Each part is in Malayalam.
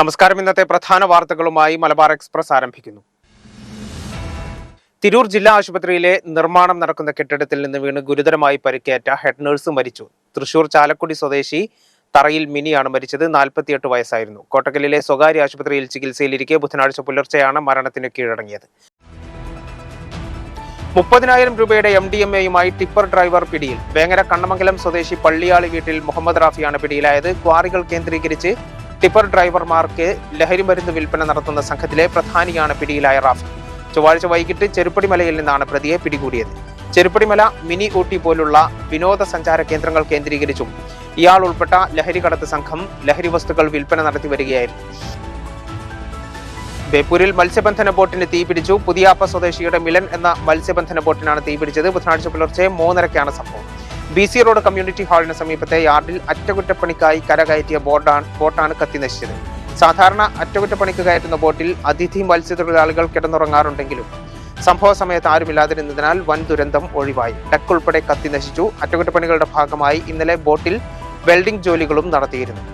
നമസ്കാരം. ഇന്നത്തെ പ്രധാന വാർത്തകളുമായി മലബാർ എക്സ്പ്രസ് ആരംഭിക്കുന്നു. തിരൂർ ജില്ലാ ആശുപത്രിയിലെ നിർമ്മാണം നടക്കുന്ന കെട്ടിടത്തിൽ നിന്ന് വീണ് ഗുരുതരമായി പരിക്കേറ്റ ഹെഡ് നഴ്സ് മരിച്ചു. തൃശൂർ ചാലക്കുടി സ്വദേശി തറയിൽ മിനിയാണ് മരിച്ചത്. നാൽപ്പത്തിയെട്ട് വയസ്സായിരുന്നു. കോട്ടക്കലിലെ സ്വകാര്യ ആശുപത്രിയിൽ ചികിത്സയിലിരിക്കെ ബുധനാഴ്ച പുലർച്ചെയാണ് മരണത്തിന് കീഴടങ്ങിയത്. മുപ്പതിനായിരം രൂപയുടെ എം ഡി എം എയുമായി ടിപ്പർ ഡ്രൈവർ പിടിയിൽ. വേങ്ങര കണ്ണമംഗലം സ്വദേശി പള്ളിയാളി വീട്ടിൽ മുഹമ്മദ് റാഫിയാണ് പിടിയിലായത്. ക്വാറികൾ കേന്ദ്രീകരിച്ച് ടിപ്പർ ഡ്രൈവർമാർക്ക് ലഹരിമരുന്ന് വിൽപ്പന നടത്തുന്ന സംഘത്തിലെ പ്രധാനിയാണ് പിടിയിലായ റാഫി. ചൊവ്വാഴ്ച വൈകിട്ട് ചെരുപ്പടിമലയിൽ നിന്നാണ് പ്രതിയെ പിടികൂടിയത്. ചെരുപ്പടിമല മിനി ഊട്ടി പോലുള്ള വിനോദസഞ്ചാര കേന്ദ്രങ്ങൾ കേന്ദ്രീകരിച്ചും ഇയാൾ ഉൾപ്പെട്ട ലഹരി കടത്ത് സംഘം ലഹരി വസ്തുക്കൾ വിൽപ്പന നടത്തി വരികയായിരുന്നു. ബേപ്പൂരിൽ മത്സ്യബന്ധന ബോട്ടിന് തീപിടിച്ചു പുതിയാപ്പ സ്വദേശിയുടെ മിലൻ എന്ന മത്സ്യബന്ധന ബോട്ടിനാണ് തീപിടിച്ചത് ബുധനാഴ്ച പുലർച്ചെ മൂന്നരയ്ക്കാണ് സംഭവം. ബി സി റോഡ് കമ്മ്യൂണിറ്റി ഹാളിന് സമീപത്തെ യാർഡിൽ അറ്റകുറ്റപ്പണിക്കായി കരകയറ്റിയ ബോട്ടാണ് ബോട്ടാണ് കത്തിനശിച്ചത് സാധാരണ അറ്റകുറ്റപ്പണിക്ക് കയറ്റുന്ന ബോട്ടിൽ അതിഥി മത്സ്യത്തൊഴിലാളികൾ കിടന്നുറങ്ങാറുണ്ടെങ്കിലും സംഭവ സമയത്ത് ആരുമില്ലാതിരുന്നതിനാൽ വൻ ദുരന്തം ഒഴിവായി. ഡക്ക് ഉൾപ്പെടെ കത്തി നശിച്ചു. അറ്റകുറ്റപ്പണികളുടെ ഭാഗമായി ഇന്നലെ ബോട്ടിൽ വെൽഡിംഗ് ജോലികളും നടത്തിയിരുന്നു.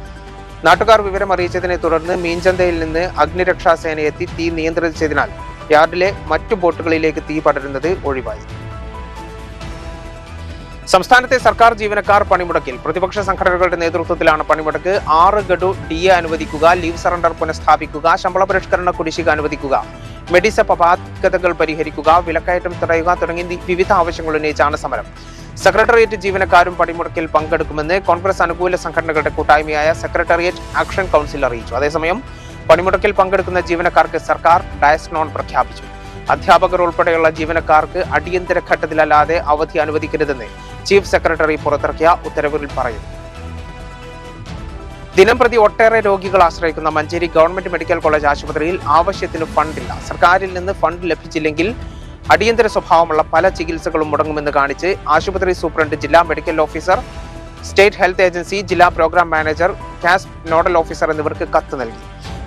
നാട്ടുകാർ വിവരം അറിയിച്ചതിനെ തുടർന്ന് മീൻചന്തയിൽ നിന്ന് അഗ്നിരക്ഷാ എത്തി തീ നിയന്ത്രിച്ചതിനാൽ യാർഡിലെ മറ്റു ബോട്ടുകളിലേക്ക് തീ പടരുന്നത് ഒഴിവായി. സംസ്ഥാനത്തെ സർക്കാർ ജീവനക്കാർ പണിമുടക്കിൽ. പ്രതിപക്ഷ സംഘടനകളുടെ നേതൃത്വത്തിലാണ് പണിമുടക്ക്. ആറ് ഗഡു ഡി എ അനുവദിക്കുക ലീവ് സറണ്ടർ പുനഃസ്ഥാപിക്കുക ശമ്പള പരിഷ്കരണ കുടിശ്ശിക അനുവദിക്കുക. മെഡിസപ്പ് അപാകതകൾ പരിഹരിക്കുക വിലക്കയറ്റം തടയുക തുടങ്ങി വിവിധ ആവശ്യങ്ങൾ ഉന്നയിച്ചാണ് സമരം. സെക്രട്ടേറിയറ്റ് ജീവനക്കാരും പണിമുടക്കിൽ പങ്കെടുക്കുമെന്ന് കോൺഗ്രസ് അനുകൂല സംഘടനകളുടെ കൂട്ടായ്മയായ സെക്രട്ടേറിയറ്റ് ആക്ഷൻ കൗൺസിൽ അറിയിച്ചു. അതേസമയം പണിമുടക്കിൽ പങ്കെടുക്കുന്ന ജീവനക്കാർക്ക് സർക്കാർ ഡയസ്നോൺ പ്രഖ്യാപിച്ചു. അധ്യാപകർ ഉൾപ്പെടെയുള്ള ജീവനക്കാർക്ക് അടിയന്തര ഘട്ടത്തിലല്ലാതെ അവധി അനുവദിക്കരുതെന്ന് ചീഫ് സെക്രട്ടറി പുറത്തിറക്കിയ ഉത്തരവിൽ പറയുന്നു. ദിനംപ്രതി ഒട്ടേറെ രോഗികൾ ആശ്രയിക്കുന്ന മഞ്ചേരി ഗവൺമെന്റ് മെഡിക്കൽ കോളേജ് ആശുപത്രിയിൽ ആവശ്യത്തിന് ഫണ്ടില്ല. സർക്കാരിൽ നിന്ന് ഫണ്ട് ലഭിച്ചില്ലെങ്കിൽ അടിയന്തര സ്വഭാവമുള്ള പല ചികിത്സകളും മുടങ്ങുമെന്ന് കാണിച്ച് ആശുപത്രി സൂപ്രണ്ട് ജില്ലാ medical officer state health agency ജില്ലാ പ്രോഗ്രാം മാനേജർ കാസ് നോഡൽ ഓഫീസർ എന്നിവർക്ക് കത്ത് നൽകി.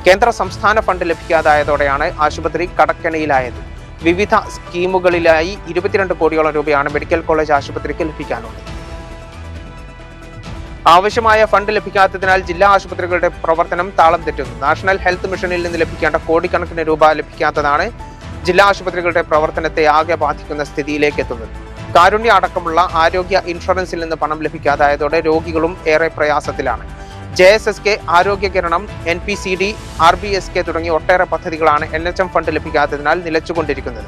കേന്ദ്ര സംസ്ഥാന ഫണ്ട് ലഭിക്കാതായതോടെയാണ് ആശുപത്രി കടക്കണിയിലായത്. വിവിധ സ്കീമുകളിലായി ഇരുപത്തിരണ്ട് കോടിയോളം രൂപയാണ് മെഡിക്കൽ കോളേജ് ആശുപത്രിക്ക് ലഭിക്കാനുള്ളത്. ആവശ്യമായ ഫണ്ട് ലഭിക്കാത്തതിനാൽ ജില്ലാ ആശുപത്രികളുടെ പ്രവർത്തനം താളം തെറ്റുന്നു. നാഷണൽ ഹെൽത്ത് മിഷനിൽ നിന്ന് ലഭിക്കേണ്ട കോടിക്കണക്കിന് രൂപ ലഭിക്കാത്തതാണ് ജില്ലാ ആശുപത്രികളുടെ പ്രവർത്തനത്തെ ആകെ ബാധിക്കുന്ന സ്ഥിതിയിലേക്ക് എത്തുന്നത്. കാരുണ്യ അടക്കമുള്ള ആരോഗ്യ ഇൻഷുറൻസിൽ നിന്ന് പണം ലഭിക്കാതായതോടെ രോഗികളും ഏറെ പ്രയാസത്തിലാണ്. J S S K Arogya Kiranam N P C D R B S K തുടങ്ങിയ ഒട്ടേറെ പദ്ധതികളാണ് എൻ എച്ച് എം ഫണ്ട് ലഭിക്കാത്തതിനാൽ നിലച്ചുകൊണ്ടിരിക്കുന്നത്.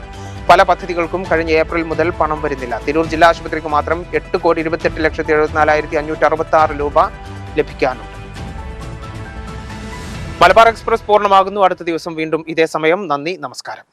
പല പദ്ധതികൾക്കും കഴിഞ്ഞ ഏപ്രിൽ മുതൽ പണം വരുന്നില്ല. തിരൂർ ജില്ലാ ആശുപത്രിക്ക് മാത്രം എട്ട് കോടി ഇരുപത്തെട്ട് ലക്ഷത്തി എഴുപത്തിനാലായിരത്തി അഞ്ഞൂറ്റി അറുപത്തി ആറ് രൂപ ലഭിക്കാനുണ്ട് മലബാർ എക്സ്പ്രസ് പൂർണമാകുന്നു. അടുത്ത ദിവസം വീണ്ടും ഇതേ സമയം. നന്ദി നമസ്കാരം.